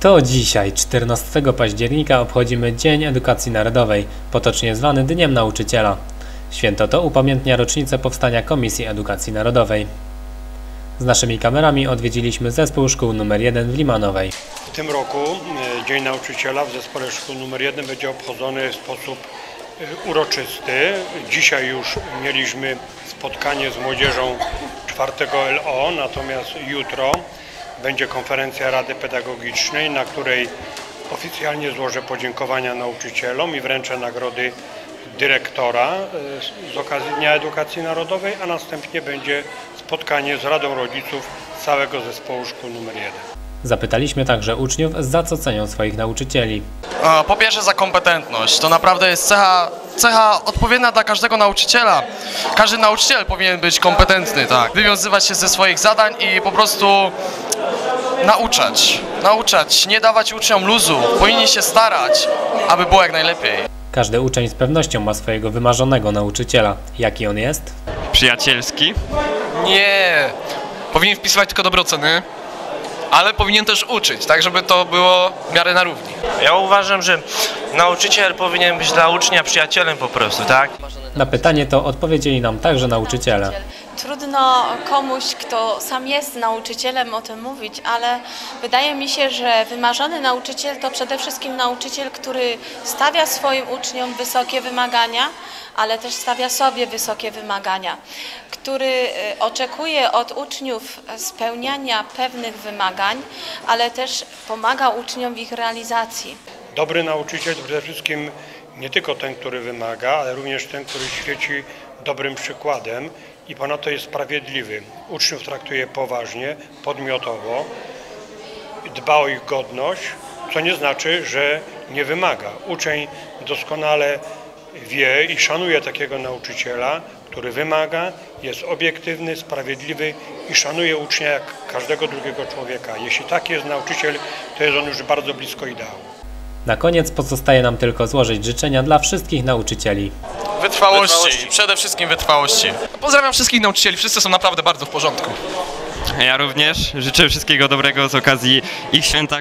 To dzisiaj, 14 października, obchodzimy Dzień Edukacji Narodowej, potocznie zwany Dniem Nauczyciela. Święto to upamiętnia rocznicę powstania Komisji Edukacji Narodowej. Z naszymi kamerami odwiedziliśmy zespół szkół nr 1 w Limanowej. W tym roku e, Dzień Nauczyciela w Zespole Szkół nr 1 będzie obchodzony w sposób e, uroczysty. Dzisiaj już mieliśmy spotkanie z młodzieżą 4 LO, natomiast jutro będzie konferencja Rady Pedagogicznej, na której oficjalnie złożę podziękowania nauczycielom i wręczę nagrody dyrektora e, z okazji Dnia Edukacji Narodowej, a następnie będzie spotkanie z Radą Rodziców całego zespołu szkół nr 1. Zapytaliśmy także uczniów, za co cenią swoich nauczycieli. E, Po pierwsze za kompetentność. To naprawdę jest cecha, cecha odpowiednia dla każdego nauczyciela. Każdy nauczyciel powinien być kompetentny, tak. Wywiązywać się ze swoich zadań i po prostu nauczać. Nauczać, nie dawać uczniom luzu. Powinni się starać, aby było jak najlepiej. Każdy uczeń z pewnością ma swojego wymarzonego nauczyciela. Jaki on jest? przyjacielski. Nie, powinien wpisywać tylko dobre oceny, ale powinien też uczyć, tak żeby to było w miarę na równi. Ja uważam, że nauczyciel powinien być dla ucznia przyjacielem po prostu, tak? Na pytanie to odpowiedzieli nam także nauczyciele. Trudno komuś, kto sam jest nauczycielem, o tym mówić, ale wydaje mi się, że wymarzony nauczyciel to przede wszystkim nauczyciel, który stawia swoim uczniom wysokie wymagania, ale też stawia sobie wysokie wymagania, który y, oczekuje od uczniów spełniania pewnych wymagań, ale też pomaga uczniom w ich realizacji. Dobry nauczyciel przede wszystkim nie tylko ten, który wymaga, ale również ten, który świeci dobrym przykładem i ponadto jest sprawiedliwy. Uczniów traktuje poważnie, podmiotowo, dba o ich godność, co nie znaczy, że nie wymaga. Uczeń doskonale wie i szanuje takiego nauczyciela, który wymaga, jest obiektywny, sprawiedliwy i szanuje ucznia jak każdego drugiego człowieka. Jeśli taki jest nauczyciel, to jest on już bardzo blisko ideału. Na koniec pozostaje nam tylko złożyć życzenia dla wszystkich nauczycieli. Wytrwałości, przede wszystkim wytrwałości. Pozdrawiam wszystkich nauczycieli, wszyscy są naprawdę bardzo w porządku. Ja również życzę wszystkiego dobrego z okazji ich święta.